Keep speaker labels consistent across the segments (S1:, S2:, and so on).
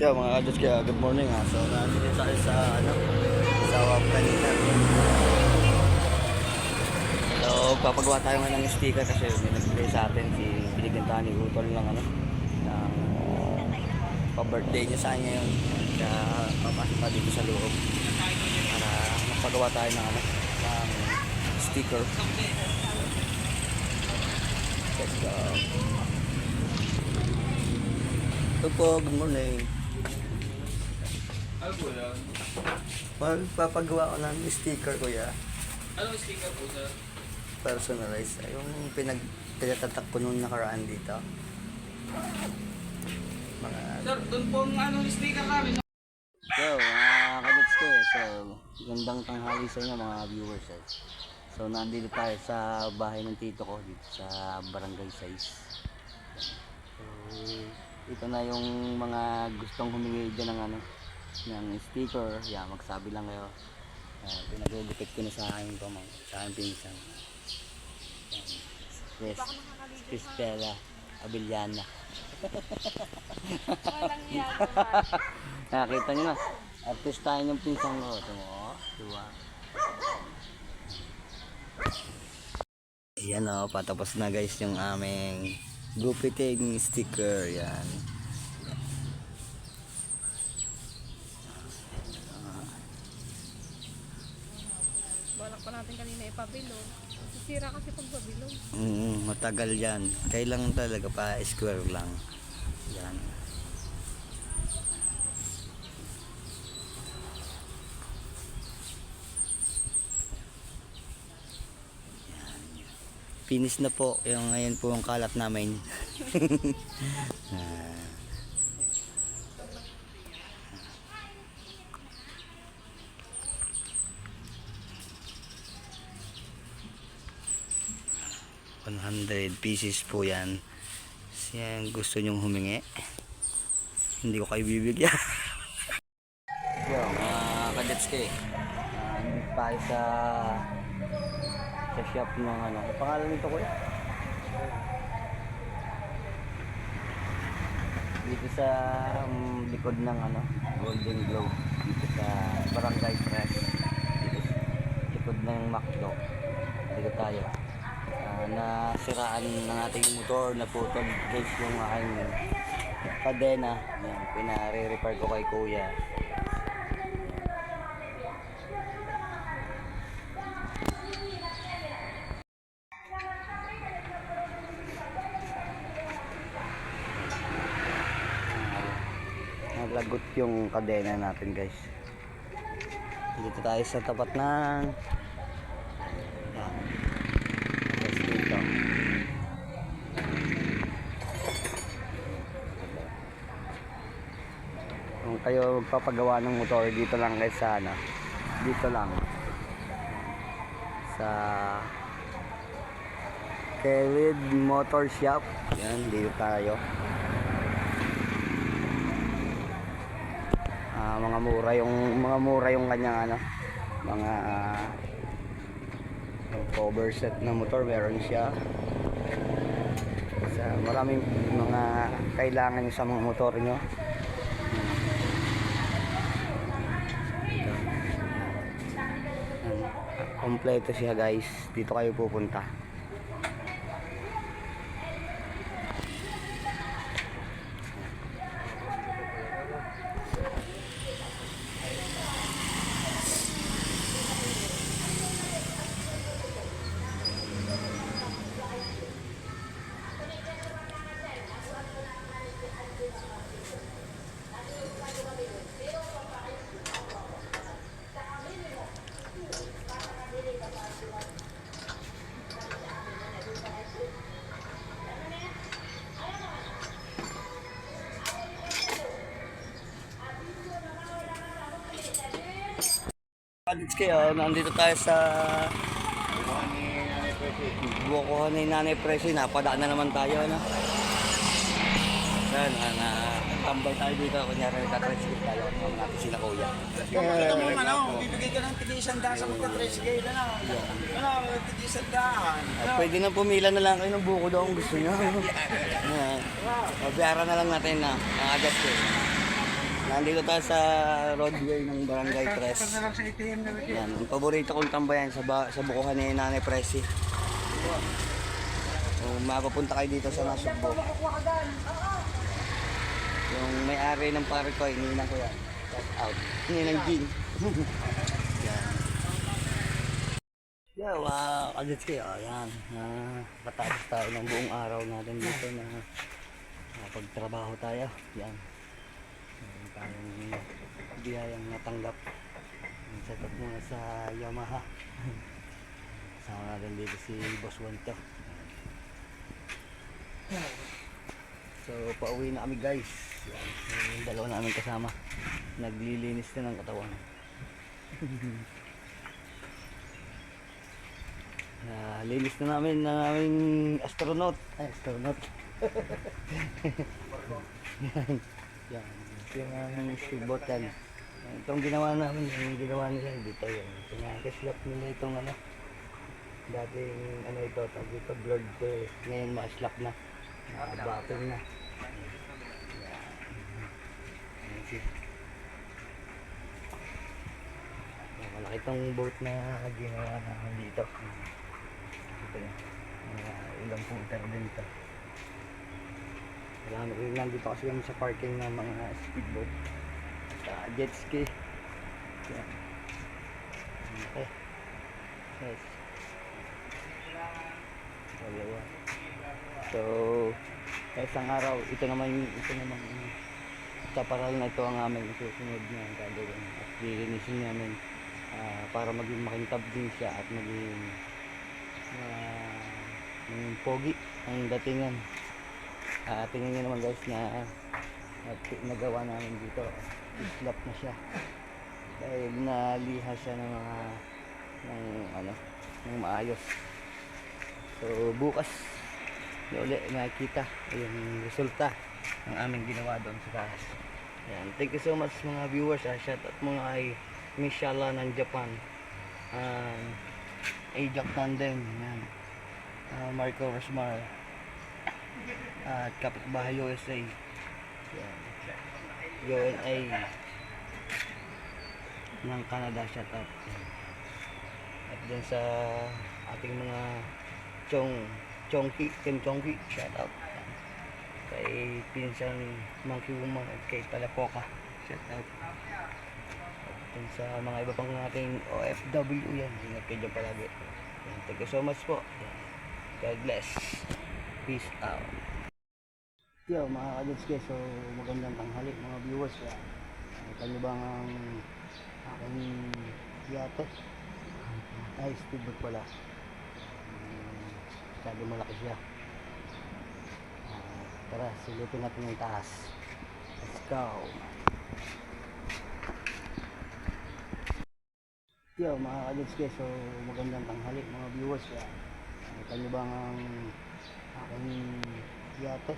S1: Yo, mga kados kaya, good morning ha. So, nandito tayo sa, ano, sa kanina. So, papagawa tayo ngayon ng sticker kasi may nagbigay sa atin si binigyan tayo ni Utol ng ano, ng pa-birthday niya sa kanya yun. Kaya papasok pa dito sa loob para magpagawa tayo ng ano, ng sticker. Let's go. Ito po, good morning.
S2: Ano po yan?
S1: Magpapagawa ko ng sticker kuya.
S2: Anong sticker po, sir?
S1: Personalized. Ay, Yung pinag pinatatak ko nung nakaraan dito. Mga...
S2: Sir, doon po ang ano, sticker namin.
S1: So, mga kadets ko. So, gandang tanghali sa inyo mga viewers. Eh. So, nandito tayo sa bahay ng tito ko dito sa Barangay 6. So, ito na yung mga gustong humingi dyan ng ano, ng sticker. Yan, magsabi lang kayo. Uh, pinagugupit ko na sa akin ko, mga, sa aking pinsan. Yan. Yes, Cristela Abiliana.
S3: Walang yan.
S1: Nakakita nyo na. Artistahin yung pinsan ko. Ito mo, oh. Diba? Ayan o, patapos na guys yung aming gupiting sticker. Yan.
S3: Balak pa natin kanina ipabilog. Sisira kasi pag pabilog.
S1: Mm, matagal yan. Kailangan talaga pa square lang. Yan. Finish na po. Yung ngayon po yung kalat namin. Ah. $100 pieces po yan. Siya gusto nyong humingi. Hindi ko kayo bibigyan. Yo, mga kadetske. Uh, nandito tayo sa sa shop ng ano. Ang pangalan nito ko Dito sa um, likod ng ano, Golden Globe. Dito sa Barangay Press. Dito sa likod ng McDo. Dito tayo. Ah, nasiraan ng ating motor na putol guys yung aking kadena. Yan pinare-repair ko kay kuya. Naglagot yung kadena natin guys. Dito tayo sa tapat ng yan Yes, dito. Kung kayo magpapagawa ng motor, dito lang guys sa ano. Dito lang. Sa Kelid Motor Shop. Yan, dito tayo. Ah, mga mura yung mga mura yung kanyang ano, mga yung cover set na motor meron siya sa maraming mga kailangan sa mga motor nyo Yan. Kompleto siya guys. Dito kayo pupunta Kadits kayo, nandito tayo sa Bukuhan ni Nanay Presi, napadaan na naman tayo, ano? Yan, na, tambay tayo dito, kunyari nagtatricycle tayo, ano natin sila kuya.
S4: Ito mo ano, bibigay ka ng tigisan daan sa magka-tricycle na lang. Ano, tigisan daan.
S1: Ah, pwede na pumila na lang kayo ng buko daw kung gusto nyo. Mabiara na lang natin na, ang agas ko. Nandito tayo sa roadway ng Barangay Tres. Yan, ang paborito kong tambayan sa, ba, sa bukuhan ni Nanay Presi. Kung mapapunta kayo dito sa Nasugbo. Yung may-ari ng pare ko, ininan ko yan. Shout out. Ininan Jean. yan. Yeah, wow, agad kayo. Ayan, uh, patapos tayo ng buong araw natin dito na pagtrabaho tayo. Yan. Tayong biyayang natanggap. Set up muna sa Yamaha. Kasama natin dito si Boss Wanto. So, pauwi na kami guys. Yung dalawa namin kasama. Naglilinis na ng katawan. Ah, linis na namin ng aming astronaut. Ay, astronaut. yan. Yan. Yung speedboat yan. Itong ginawa namin, yung ginawa nila dito yan. Pinakaslap nila itong ano. Dating ano ito, tawag dito, blurred ko eh. Ngayon ma-slap na. Nakabapping na. Malaki itong boat na ginawa namin dito. Ito. Mga ilang footer din ito. Kailangan ko nandito kasi kami sa parking ng mga speedboat. Sa jet ski. Yan. Okay. Yes. Dalawa. So, sa isang araw, ito naman, ito naman, sa paral na ito ang aming susunod na gagawin. At lilinisin namin ah, para maging makintab din siya at maging uh, maging pogi ang datingan. Ah, tingnan nyo naman guys na nagawa namin dito. Islap na siya. Dahil naliha siya ng mga ng ano, ng maayos. So bukas uli makikita yung resulta ng aming ginawa doon sa taas. Yan. Thank you so much mga viewers. Ah. Shout out muna kay Miss Shala ng Japan. Um, Ajak Tandem. Yan. Ah, Marco Rosmar. At Kapitbahay USA. Yan. UNA ng Canada. Out. Yan. At dun sa ating mga chong chongki, Team Chongki, shout out. Kay pinsan Monkey Woman at kay Talapoka, shout out. At dun sa mga iba pang ating OFW yan, ingat kayo dyan palagi. Thank you so much po. God bless. Peace out. Yo, mga kadetske, so magandang tanghali mga viewers. Yan. Nakita nyo ba ang aking yate? Ay, speedboat pala. Um, Masyado malaki siya. Ah, tara, silipin natin yung taas. Let's go. Yo, mga kadetske, so magandang tanghali mga viewers. Yan. Nakita nyo ba ang yate?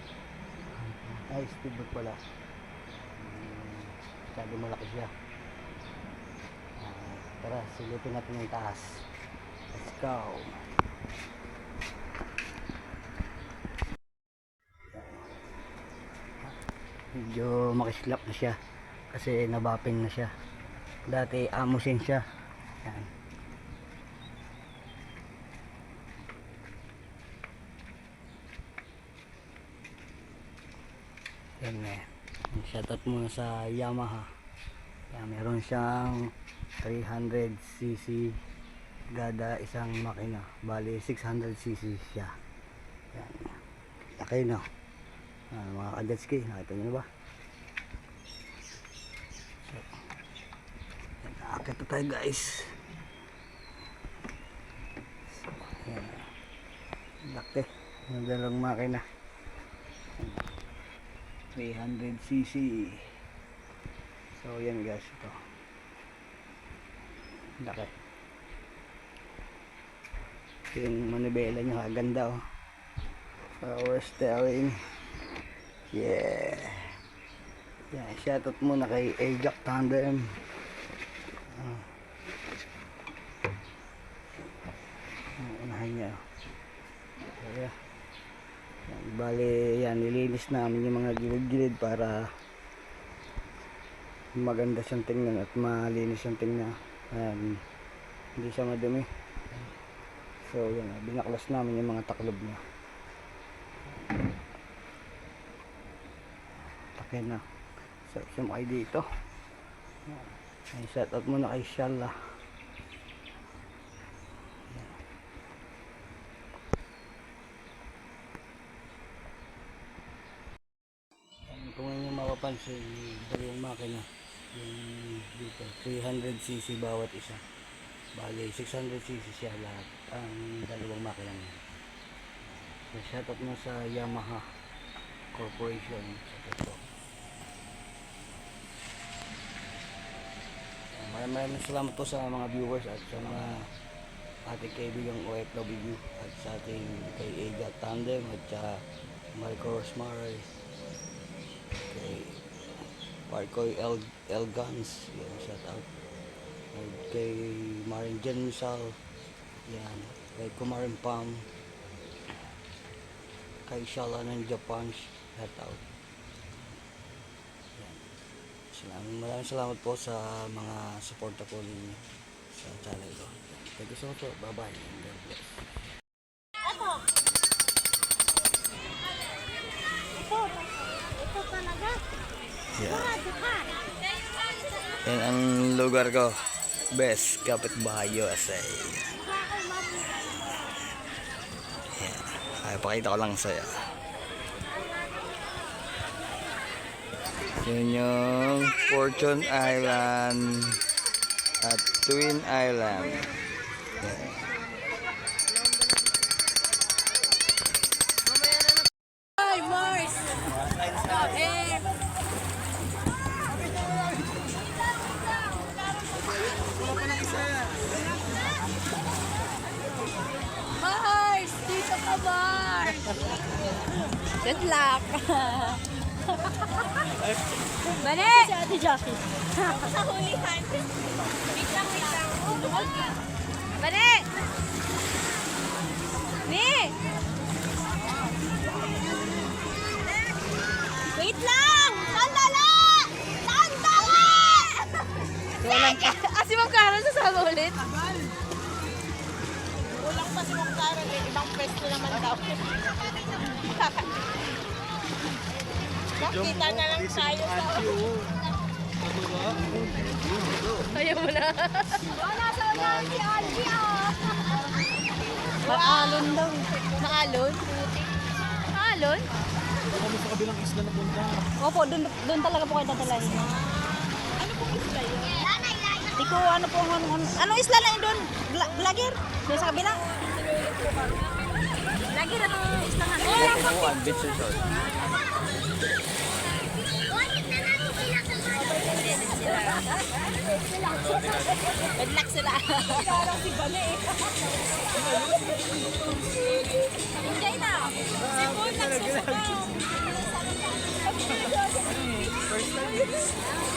S1: Ay, speedboat pala. Masyado malaki siya. Ah, tara, silipin natin yung taas. Let's go. Medyo makislap na siya kasi nabaping na siya. Dati amusin siya. Yan eh. Shoutout muna sa Yamaha. Yan, meron siyang 300cc gada isang makina. Bali 600cc siya. Yan. Laki no. Ah, mga kadetski, nakita nyo ba? So, yan, aakit na tayo guys. So, yan. Laki. Yung dalawang makina. 300cc. So, yan guys. Ito. Laki. Yung manibela nyo. Ganda oh. Power steering. Yeah. Yeah, shoutout muna kay Ajak Tandem. Ah. Ang unahan niya. So, yeah. Yan, bali, yan, nilinis namin yung mga gilid-gilid para maganda siyang tingnan at malinis siyang tingnan. Ayan. Hindi siya madumi. So, yan. Binaklas namin yung mga taklob niya. Takyan na. So, sumakay dito. Ay, shout out muna kay Shala. Ayan, Kung inyo mapapansin, dalawang makina. Yung dito, 300cc bawat isa. Bale, 600cc siya lahat. Ang dalawang makina niya. So, shout out mo sa Yamaha Corporation sa Topo. Maraming salamat po sa mga viewers at sa mga ating kaibigang OFW at sa ating kay Ega Tandem at sa Rosmare kay Parkoy L, L Guns yan shout out at kay Marin Jan Misal yan kay Kumarin Pam kay Shala ng Japan shout out Maraming maraming salamat po sa mga suporta po ninyo sa channel ko. Thank you so much. Bye-bye. and God bless.
S5: Ito. Ito. Ito talaga.
S1: Yeah.
S5: Sarado ka.
S1: Yan ang lugar ko. Best kapitbahay USA. Yan. Ay, pakita ko lang sa'yo. Yun yung Fortune Island at Twin Island.
S3: Ay, Good luck! Bane!
S5: Si Ate Jackie. Sa hulihan. Wait lang, wait lang.
S3: Bane! Ni!
S5: Wait lang! Sandali! Sandali!
S3: Ah, si Ma'am Karen sasama ulit?
S5: Kulang pa si Mong Karen eh. Ibang pwesto naman daw. Nakita na lang tayo sa...
S3: Ayaw mo na.
S5: Wala sa ulan si Algie ah!
S3: Maalon daw. Maalon? Maalon?
S6: Opo, doon doon talaga po kayo tatalahin.
S5: Ano pong isla yun? Lanay, lanay.
S6: Di ko ano po ano, ano, ano isla lang yun doon? Vlogger? Doon sa kabila? Vlogger ano isla nga?
S1: Beach Resort.
S6: Good luck sila.
S5: Enjoy na. Si Paul nagsusubaw.
S2: Solo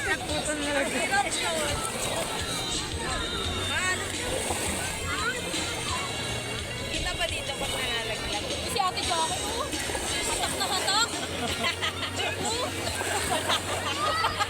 S2: hirap na po nalagyan.
S5: Kita ba dito pag nangalaglag? Si Ate Jackie, oh. Hatak na hatak.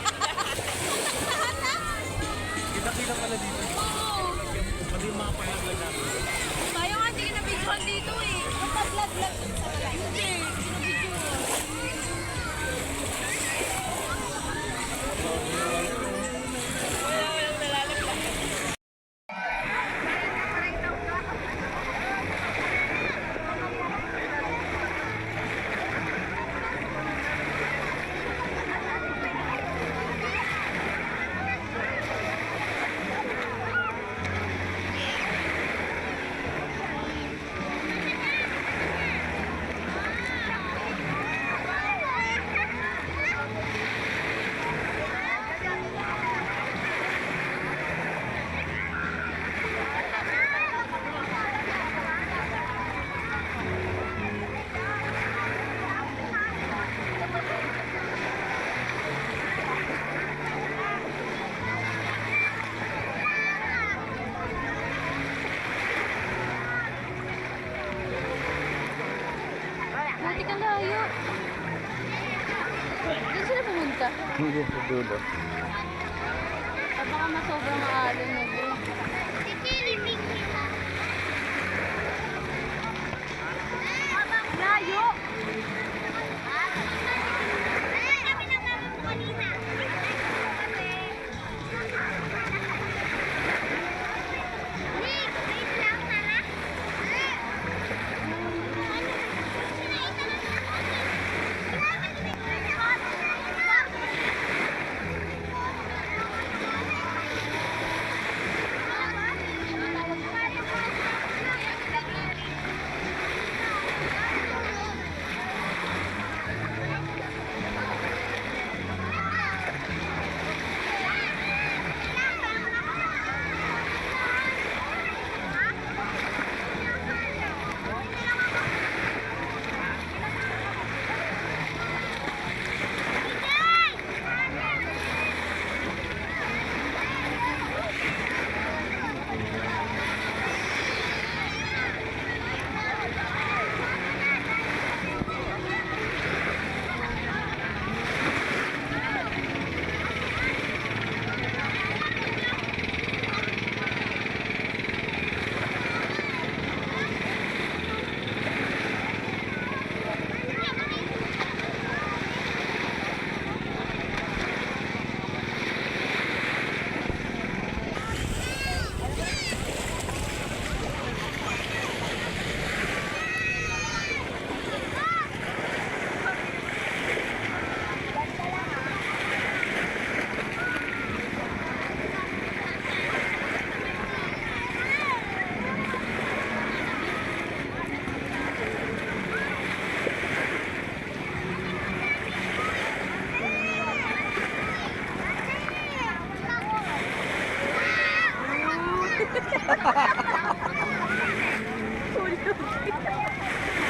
S2: Pati ka layo. Doon
S5: sila pumunta. Hindi, sa
S1: dulo.
S3: Ah, baka masobrang aalon na doon. Layo!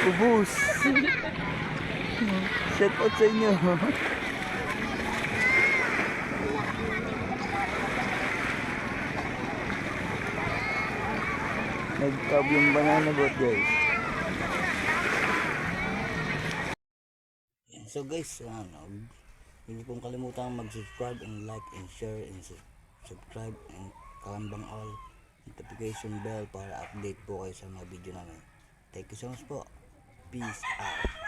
S1: Ubus! Shout out sa inyo. Nag-tab yung banana boat guys. So guys, ano, hindi pong kalimutan mag-subscribe and like and share and su- subscribe and kalambang all notification bell para update po kayo sa mga video namin. Thank you so much po. Peace out.